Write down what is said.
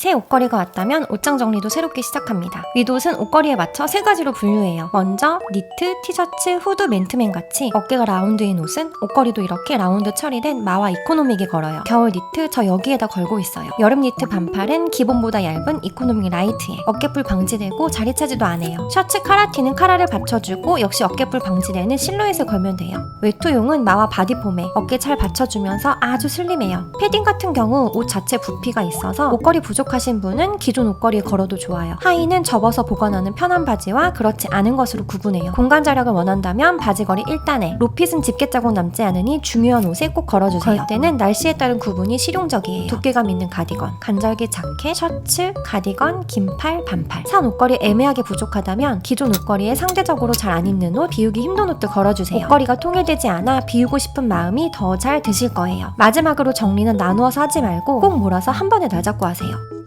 새 옷걸이가 왔다면 옷장 정리도 새롭게 시작합니다. 윗옷은 옷걸이에 맞춰 세 가지로 분류해요. 먼저 니트, 티셔츠, 후드, 맨투맨 같이 어깨가 라운드인 옷은 옷걸이도 이렇게 라운드 처리된 마와 이코노믹에 걸어요. 겨울 니트 저 여기에다 걸고 있어요. 여름 니트 반팔은 기본보다 얇은 이코노믹 라이트에 어깨뿔 방지되고 자리 차지도 안 해요. 셔츠 카라티는 카라를 받쳐주고 역시 어깨뿔 방지되는 실루엣을 걸면 돼요. 외투용은 마와 바디폼에 어깨 잘 받쳐주면서 아주 슬림해요. 패딩 같은 경우 옷 자체 부피가 있어서 옷걸이 부족 하신 분은 기존 옷걸이에 걸어도 좋아요. 하의는 접어서 보관하는 편한 바지와 그렇지 않은 것으로 구분해요. 공간 자력을 원한다면 바지걸이 1단에 로핏은 집게 자국 남지 않으니 중요한 옷에 꼭 걸어주세요. 걸 때는 날씨에 따른 구분이 실용적이에요. 두께감 있는 가디건, 간절기 자켓, 셔츠, 가디건, 긴팔, 반팔. 산 옷걸이 애매하게 부족하다면 기존 옷걸이에 상대적으로 잘 안 입는 옷, 비우기 힘든 옷들 걸어주세요. 옷걸이가 통일되지 않아 비우고 싶은 마음이 더 잘 드실 거예요. 마지막으로 정리는 나누어서 하지 말고 꼭 몰아서 한 번에 날 잡고 하세요.